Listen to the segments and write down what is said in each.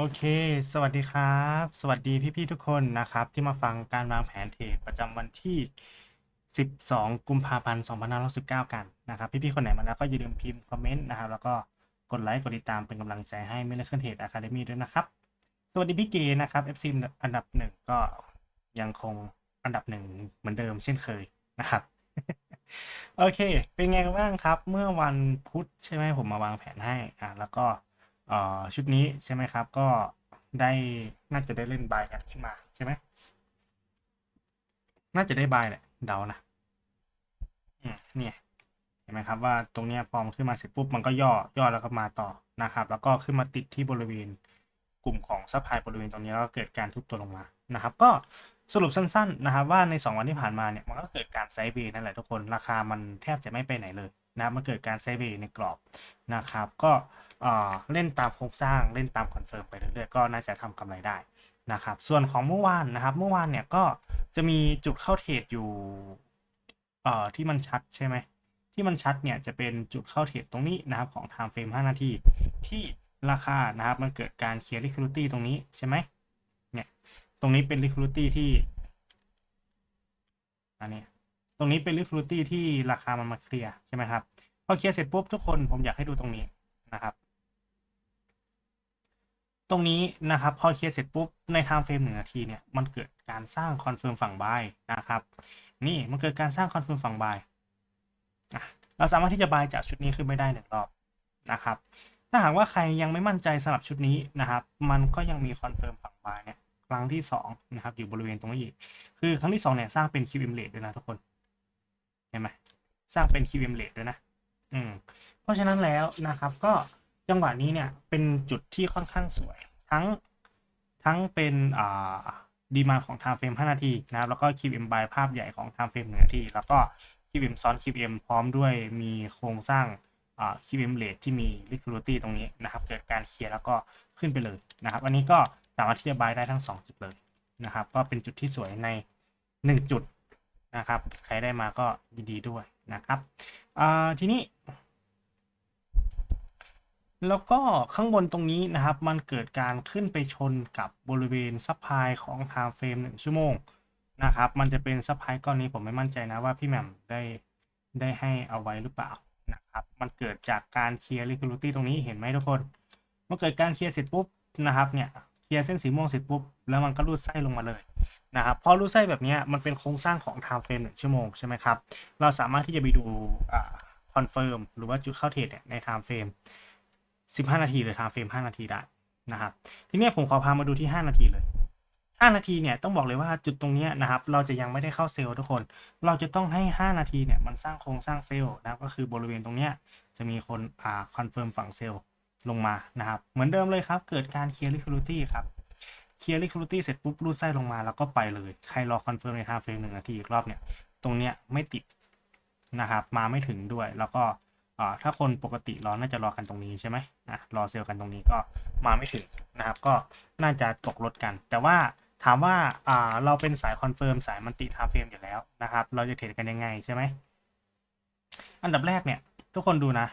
โอเค สวัสดีครับ สวัสดีพี่ๆทุกคนนะครับ ที่มาฟังการวางแผนเทรดประจำวันที่ 12 กุมภาพันธ์ 2519 กันนะครับ พี่ๆคนไหนมาแล้วก็อย่าลืมพิมพ์คอมเมนต์นะครับ แล้วก็กดไลค์กดติดตามเป็นกำลังใจให้มิเลเคิลเทรดอะคาเดมี่ด้วยนะครับ สวัสดีพี่เกนะครับ FC อันดับหนึ่งก็ยังคงอันดับหนึ่งเหมือนเดิมเช่นเคยนะครับ โอเค เป็นไงกันบ้างครับ เมื่อวันพุธใช่ไหมผมมาวางแผนให้อ่าแล้วก็ ชุดนี้ใช่ไหมครับ ก็ได้น่าจะได้เล่นบายกันขึ้นมาใช่ไหมน่าจะได้บายแหละเดานะเนี่ยเห็นไหมครับว่าตรงนี้พอมขึ้นมาเสร็จปุ๊บมันก็ย่อย่อแล้วก็มาต่อนะครับ แล้วก็ขึ้นมาติดที่บริเวณกลุ่มของซัพพลายบริเวณตรงนี้แล้วก็เกิดการทุบตัวลงมานะครับ ก็สรุปสั้นๆนะครับ ว่าใน 2 วันที่ผ่านมาเนี่ยมันก็เกิดการไซด์เวย์นั่นแหละทุกคนราคามันแทบจะไม่ไปไหนเลยนะมันเกิดการไซด์เวย์ในกรอบนะครับ ก็ เล่นตามโครงสร้างเล่นตามคอนเฟิร์มไปเรื่อยๆก็น่าจะทำกำไรได้นะครับ ส่วนของเมื่อวานนะครับ เมื่อวานเนี่ยก็จะมีจุดเข้าเทรดอยู่เอ่อที่มันชัดใช่ไหมที่มันชัดเนี่ยจะเป็นจุดเข้าเทรดตรงนี้นะครับของ time frame 5 นาทีที่ราคานะครับมันเกิดการเคลียร์ liquidity ตรงนี้ใช่ไหมเนี่ยตรงนี้เป็น liquidity ที่อันนี้ตรงนี้เป็น liquidity ที่ราคามันมาเคลียร์ใช่ไหมครับพอเคลียร์เสร็จปุ๊บทุกคนผมอยากให้ดูตรงนี้นะครับ ตรงนี้นะครับพอเคลียร์เสร็จปุ๊บใน time frame หนึ่งนาทีเนี่ยมันเกิดการสร้างคอนเฟิร์มฝั่งบายนะครับนี่มันเกิดการสร้างคอนเฟิร์มฝั่งบายเราสามารถที่จะบายจากชุดนี้ขึ้นไม่ได้หนึ่งรอบนะครับถ้าหากว่าใครยังไม่มั่นใจสำหรับชุดนี้นะครับ มันก็ยังมีคอนเฟิร์มฝั่งบายเนี่ยครั้งที่2นะครับอยู่บริเวณตรงนี้อีก คือครั้งที่2เนี่ยสร้างเป็น QM rate ด้วยนะทุกคนเห็นไหมสร้างเป็น QM rate ด้วยนะอืมเพราะฉะนั้นแล้วนะครับก็ จังหวะนี้เนี่ยเป็นจุดที่ค่อนข้างสวย ทั้งทั้งเป็นอ่าดีมาของ time frame 5นาทีนะครับแล้วก็ QM by ภาพใหญ่ของ time frame 1นาที แล้วก็ QM ซ้อน QM พร้อมด้วยมีโครงสร้างอ่า QM rate ที่มี liquidity ตรงนี้นะครับ เกิดการเคลียร์แล้วก็ขึ้นไปเลยนะครับ อันนี้ก็สามารถที่จะ buy ได้ทั้ง 2 จุดเลยนะครับ ก็เป็นจุดที่สวยใน 1 จุดนะครับ ใครได้มาก็ยินดีด้วยนะครับทีนี้ แล้วก็ข้างบนตรงนี้นะครับ มันเกิดการขึ้นไปชนกับบริเวณซัพพลายของ time frame 1ชั่วโมงนะครับ มันจะเป็นซัพพลายก้อนนี้ผมไม่มั่นใจนะว่าพี่แหม่มได้ได้ให้เอาไว้หรือเปล่านะครับ มันเกิดจากการเคลียร์ liquidity ตรงนี้เห็นไหมทุกคนเมื่อเกิดการเคลียร์เสร็จปุ๊บนะครับเนี่ยเคลียร์เส้นสีม่วงเสร็จปุ๊บแล้วมันก็รูดไส้ลงมาเลยนะครับพอรูดไส้แบบนี้มันเป็นโครงสร้างของ time frame 1ชั่วโมงใช่ไหมครับเราสามารถที่จะไปดูคอนเฟิร์มหรือว่าจุดเข้าเทรดเนี่ยใน time frame 15 นาทีหรือ time frame 5นาทีได้นะครับ ทีนี้ผมขอพามาดูที่ 5 นาทีเลย 5 นาทีเนี่ยต้องบอกเลยว่าจุดตรงนี้นะครับ เราจะยังไม่ได้เข้าเซลล์ทุกคน เราจะต้องให้ 5 นาทีเนี่ยมันสร้างโครงสร้างเซลล์นะครับก็คือบริเวณตรงเนี้ยจะมีคนอ่าคอนเฟิร์มฝั่งเซลล์ลงมานะครับ เหมือนเดิมเลยครับ เกิดการเคลียร์ liquidity ครับเคลียร์ liquidity เสร็จปุ๊บรูดไส้ลงมาแล้วก็ไปเลย ใครรอคอนเฟิร์มใน time frame หนึ่งนาทีอีกรอบเนี่ยตรงเนี้ยไม่ติดนะครับมาไม่ถึงด้วยแล้วก็ อ่าถ้าคนปกติรอน่าจะรอกันตรงนี้ใช่ไหมนะรอเซลล์กันตรงนี้ก็มาไม่ถึงนะครับ ก็น่าจะตกรถกัน แต่ว่าถามว่าอ่าเราเป็นสายคอนเฟิร์มสายมันติไทม์เฟรมอยู่แล้วนะครับ เราจะเทรดกันยังไงใช่ไหมอันดับแรกเนี่ย ทุกคนดูนะ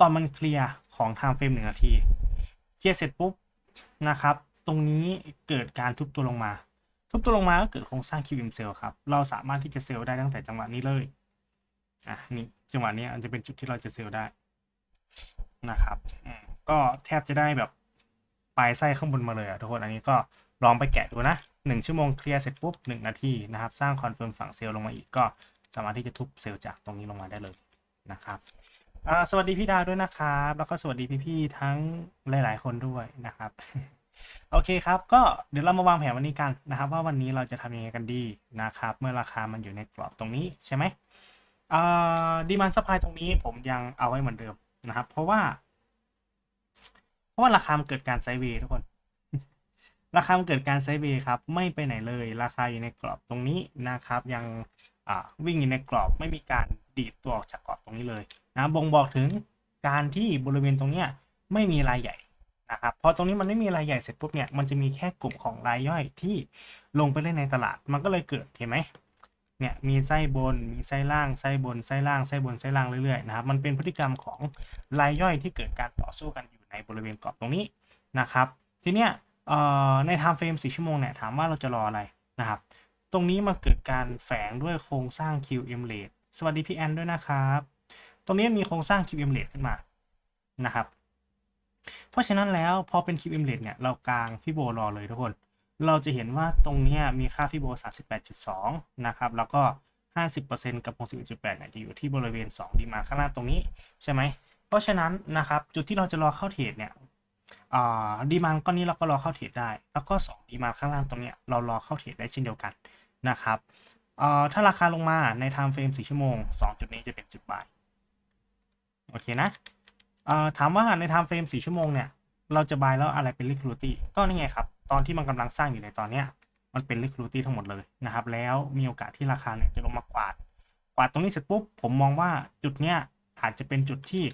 ตอนมันเคลียร์ของไทม์เฟรมหนึ่งนาทีเคลียร์เสร็จปุ๊บนะครับ ตรงนี้เกิดการทุบตัวลงมา ทุบตัวลงมาก็เกิดโครงสร้างคิวอิมเซลครับ เราสามารถที่จะเซลล์ได้ตั้งแต่จังหวะนี้เลย อะนี่จังหวะนี้มันจะเป็นจุดที่เราจะเซลล์ได้นะครับก็แทบจะได้แบบปลายไส้ข้างบนมาเลยอะทุกคนอันนี้ก็ลองไปแกะดูนะหนึ่งชั่วโมงเคลียร์เสร็จปุ๊บหนึ่งนาทีนะครับ สร้างคอนเฟิร์มฝั่งเซลล์ลงมาอีกก็สามารถที่จะทุบเซลล์จากตรงนี้ลงมาได้เลยนะครับอ่าสวัสดีพี่ดาวด้วยนะครับ แล้วก็สวัสดีพี่ๆทั้งหลาย ๆ คนด้วยนะครับโอเคครับ ก็เดี๋ยวเรามาวางแผนวันนี้กันนะครับ ว่าวันนี้เราจะทำยังไงกันดีนะครับ เมื่อราคามันอยู่ในกรอบตรงนี้ใช่ไหม ดีมันซัพพลายตรงนี้ผมยังเอาไว้เหมือนเดิมนะครับ เพราะว่า เพราะว่าราคามันเกิดการไซเวย์ทุกคน ราคามันเกิดการไซเวย์ครับ ไม่ไปไหนเลย ราคาอยู่ในกรอบตรงนี้นะครับ ยังวิ่งอยู่ในกรอบไม่มีการดีดตัวออกจากกรอบตรงนี้เลยนะบ่งบอกถึงการที่บริเวณตรงเนี้ยไม่มีรายใหญ่นะครับพอตรงนี้มันไม่มีรายใหญ่เสร็จปุ๊บเนี่ยมันจะมีแค่กลุ่มของรายย่อยที่ลงไปเล่นในตลาด มันก็เลยเกิดเห็นไหม เนี่ยมีไส้บนมีไส้ล่างไส้บนไส้ล่างไส้บนไส้ล่างเรื่อยๆนะครับมันเป็นพฤติกรรมของรายย่อยที่เกิดการต่อสู้กันอยู่ในบริเวณกรอบตรงนี้นะครับ ทีเนี้ยใน time frame 4ชั่วโมงเนี่ยถามว่าเราจะรออะไรนะครับ ตรงนี้มันเกิดการแฝงด้วยโครงสร้าง QM rate สวัสดีพี่แอนด้วยนะครับ ตรงนี้มีโครงสร้าง QM rate ขึ้นมานะครับ เพราะฉะนั้นแล้วพอเป็น QM rate เนี่ยเรากางฟิโบรอเลยทุกคน เราจะเห็นว่าตรงนี้มีค่าฟิโบ 38.2 นะครับ แล้วก็ 50%กับ 61.8เนี่ยจะอยู่ที่บริเวณ 2 ดีมาข้างล่างตรงนี้ใช่ไหม เพราะฉะนั้นนะครับจุดที่เราจะรอเข้าเทรดเนี่ยดีมานก้อนนี้เราก็รอเข้าเทรดได้ แล้วก็2ดีมานข้างล่างตรงนี้เรารอเข้าเทรดได้เช่นเดียวกันนะครับถ้าราคาลงมาใน time frame 4ชั่วโมง 2 จุดนี้จะเป็นจุดบายโอเคนะถามว่าใน time frame 4ชั่วโมงเนี่ยเราจะบายแล้วอะไรเป็น liquidity ก็นี่ไงครับ ตอนที่มันกำลังสร้างอยู่ในตอนเนี้ยมันเป็น liquidity ทั้งหมดเลยนะครับ แล้วมีโอกาสที่ราคาเนี่ยจะลงมากวาด กวาดตรงนี้เสร็จปุ๊บ ผมมองว่าจุดเนี้ยอาจจะเป็นจุดที่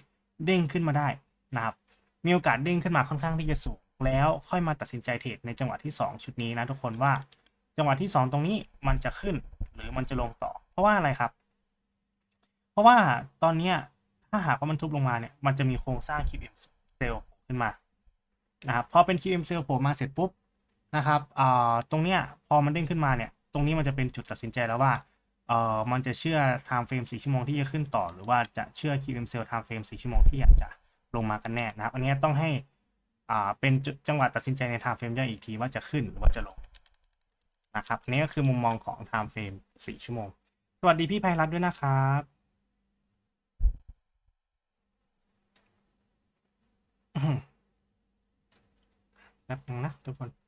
เด้งขึ้นมาได้นะครับ มีโอกาสเด้งขึ้นมาค่อนข้างที่จะสูง แล้วค่อยมาตัดสินใจเทรดในจังหวะที่ 2 ชุดนี้นะทุกคนว่า จังหวะที่ 2 ตรงนี้มันจะขึ้นหรือมันจะลงต่อ เพราะว่าอะไรครับ เพราะว่าตอนเนี้ยถ้าหากว่ามันทุบลงมาเนี่ย มันจะมีโครงสร้าง QM cell ขึ้นมานะครับ พอเป็น QM cell โผล่มาเสร็จปุ๊บ นะครับอ่าตรงเนี้ยพอมันเด้งขึ้นมาเนี่ย ตรงนี้มันจะเป็นจุดตัดสินใจแล้วว่าเอ่อมันจะเชื่อ time frame 4ชั่วโมงที่จะขึ้นต่อ หรือว่าจะเชื่อ QM cell time frame 4ชั่วโมงที่อยากจะลงมากันแน่นะครับ อันนี้ต้องให้อ่าเป็นจุดจังหวะตัดสินใจใน time frame ย่อยอีกทีว่าจะขึ้นหรือว่าจะลงนะครับอันนี้ก็คือมุมมองของ time frame 4ชั่วโมง สวัสดีพี่ไพรัตน์ด้วยนะครับแป๊บนึงนะทุกคน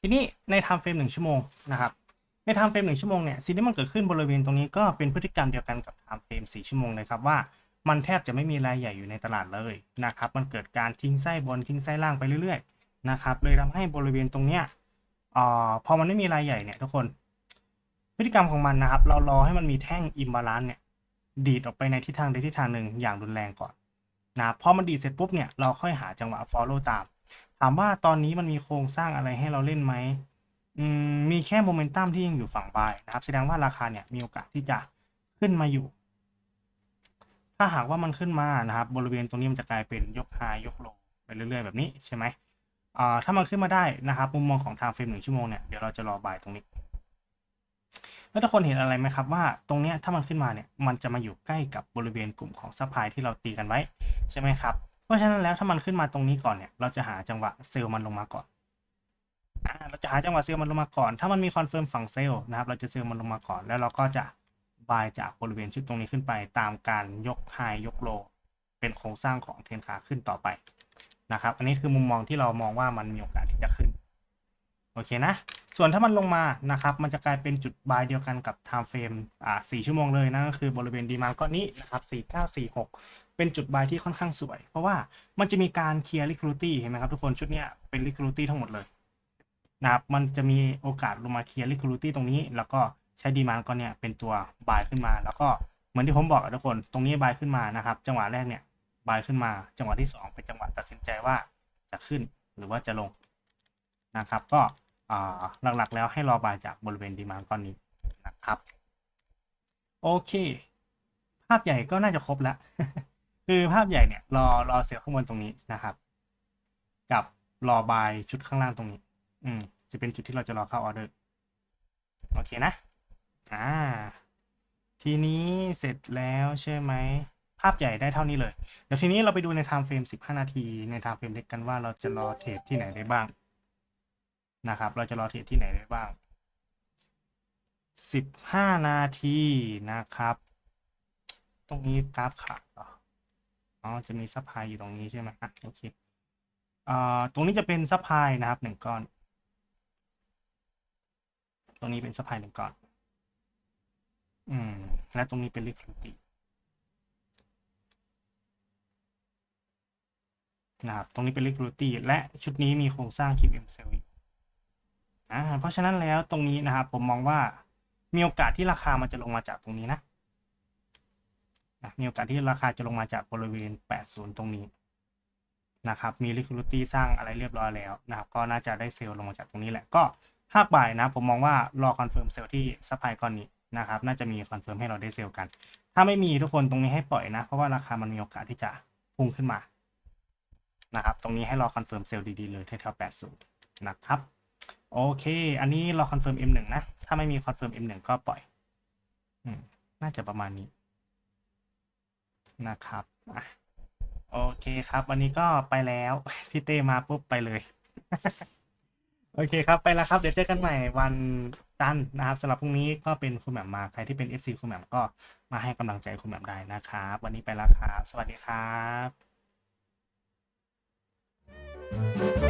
ทีนี้ใน time frame หนึ่งชั่วโมงนะครับใน time frame หนึ่งชั่วโมงเนี่ยสิ่งที่มันเกิดขึ้นบริเวณตรงนี้ก็เป็นพฤติกรรมเดียวกันกับ time frame 4ชั่วโมงเลยครับว่ามันแทบจะไม่มีรายใหญ่อยู่ในตลาดเลยนะครับ มันเกิดการทิ้งไส้บนทิ้งไส้ล่างไปเรื่อยๆนะครับ เลยทำให้บริเวณตรงเนี้ยอ่าพอมันไม่มีรายใหญ่เนี่ยทุกคน พฤติกรรมของมันนะครับ เรารอให้มันมีแท่งอิมบาลานซ์เนี่ยดีดออกไปในทิศทางใดทิศทางหนึ่งอย่างรุนแรงก่อนนะพอมันดีดเสร็จปุ๊บเนี่ยเราค่อยหาจังหวะ follow ตาม ถามว่าตอนนี้มันมีโครงสร้างอะไรให้เราเล่นไหมอืมมีแค่โมเมนตัมที่ยังอยู่ฝั่งบายนะครับ แสดงว่าราคาเนี่ยมีโอกาสที่จะขึ้นมาอยู่ ถ้าหากว่ามันขึ้นมานะครับ บริเวณตรงนี้มันจะกลายเป็นยกไฮยกโลไปเรื่อย ๆ แบบนี้ใช่ไหมอ่าถ้ามันขึ้นมาได้นะครับมุมมองของทางเฟรมหนึ่งชั่วโมงเนี่ยเดี๋ยวเราจะรอบายตรงนี้แล้วทุกคนเห็นอะไรไหมครับว่าตรงเนี้ยถ้ามันขึ้นมาเนี่ยมันจะมาอยู่ใกล้กับบริเวณกลุ่มของซัพพลายที่เราตีกันไว้ใช่ไหมครับ ราะฉะนั้นแล้วถ้ามันขึ้นมาตรงนี้ก่อนเนี่ย เราจะหาจังหวะเซลล์มันลงมาก่อนอเราจะหาจังหวะเซลล์มันลงมาก่อน ถ้ามันมีคอนเฟิร์มฝั่งเซลล์นะครับ เราจะเซลล์มันลงมาก่อน แล้วเราก็จะบายจากบริเวณชุดตรงนี้ขึ้นไป ตามการยกไฮยกโล เป็นโครงสร้างของเทรนขาขึ้นต่อไปนะครับ อันนี้คือมุมมองที่เรามองว่ามันมีโอกาสที่จะขึ้น โอเคนะ ส่วนถ้ามันลงมานะครับ มันจะกลายเป็นจุดบายเดียวกันกับ time frame อ่า4ชั่วโมงเลยนั่นก็คือบริเวณดีมานก้อนนี้นะครับ 4946 เป็นจุดบายที่ค่อนข้างสวย เพราะว่ามันจะมีการเคลียร์ liquidity เห็นไหมครับทุกคนชุดเนี้ยเป็น liquidity ทั้งหมดเลยนะครับมันจะมีโอกาสลงมาเคลียร์ liquidity ตรงนี้ แล้วก็ใช้ดีมานก้อนเนี้ยเป็นตัวบายขึ้นมา แล้วก็เหมือนที่ผมบอกทุกคนตรงนี้บายขึ้นมานะครับ จังหวะแรกเนี่ยบายขึ้นมา จังหวะที่สองเป็นจังหวะตัดสินใจว่าจะขึ้นหรือว่าจะลงนะครับ ก็หลักๆแล้วให้รอบายจากบริเวณดีมานก้อนนี้นะครับ โอเค ภาพใหญ่ก็น่าจะครบแล้ว คือภาพใหญ่เนี่ยรอรอเซลล์ข้างบนตรงนี้นะครับ กับรอบายชุดข้างล่างตรงนี้ อืม จะเป็นจุดที่เราจะรอเข้าออเดอร์โอเคนะอ่าทีนี้เสร็จแล้วใช่ไหมภาพใหญ่ได้เท่านี้เลย เดี๋ยวทีนี้เราไปดูใน time frame 15 นาที ใน time frame เล็กกันว่าเราจะรอเทรดที่ไหนได้บ้างนะครับ เราจะรอเทรดที่ไหนได้บ้าง 15 นาทีนะครับ ตรงนี้กราฟขา อ๋อจะมีซัพพลายอยู่ตรงนี้ใช่ไหมอะโอเคอ่าตรงนี้จะเป็นซัพพลายนะครับหนึ่งก้อน ตรงนี้เป็นซัพพลายหนึ่งก้อน อืม และตรงนี้เป็น liquidity นะครับ ตรงนี้เป็น liquidity และชุดนี้มีโครงสร้าง QM cell อยู่อ่าเพราะฉะนั้นแล้วตรงนี้นะครับ ผมมองว่ามีโอกาสที่ราคามันจะลงมาจากตรงนี้นะ มีโอกาสที่ราคาจะลงมาจากบริเวณ 80 ตรงนี้นะครับ มี liquidity สร้างอะไรเรียบร้อยแล้วนะครับ ก็น่าจะได้เซลล์ลงมาจากตรงนี้แหละ ก็ภาคบ่ายนะ ผมมองว่ารอคอนเฟิร์มเซลล์ที่ซัพพลายก้อนนี้นะครับ น่าจะมีคอนเฟิร์มให้เราได้เซลล์กัน ถ้าไม่มีทุกคนตรงนี้ให้ปล่อยนะ เพราะว่าราคามันมีโอกาสที่จะพุ่งขึ้นมา นะครับ ตรงนี้ให้รอคอนเฟิร์มเซลล์ดีๆเลยแถวๆ80 นะครับ โอเค อันนี้รอคอนเฟิร์ม M1 นะ ถ้าไม่มีคอนเฟิร์ม M1 ก็ปล่อยอืน่าจะประมาณนี้ นะครับโอเคครับ วันนี้ก็ไปแล้วพี่เต้มาปุ๊บไปเลย โอเคครับไปแล้วครับ เดี๋ยวเจอกันใหม่วันจันทร์นะครับสำหรับพรุ่งนี้ก็เป็นคุณแหม่มมาใครที่เป็น FC คุณแหม่มก็มาให้กำลังใจคุณแหม่มได้นะครับ วันนี้ไปแล้วครับ สวัสดีครับ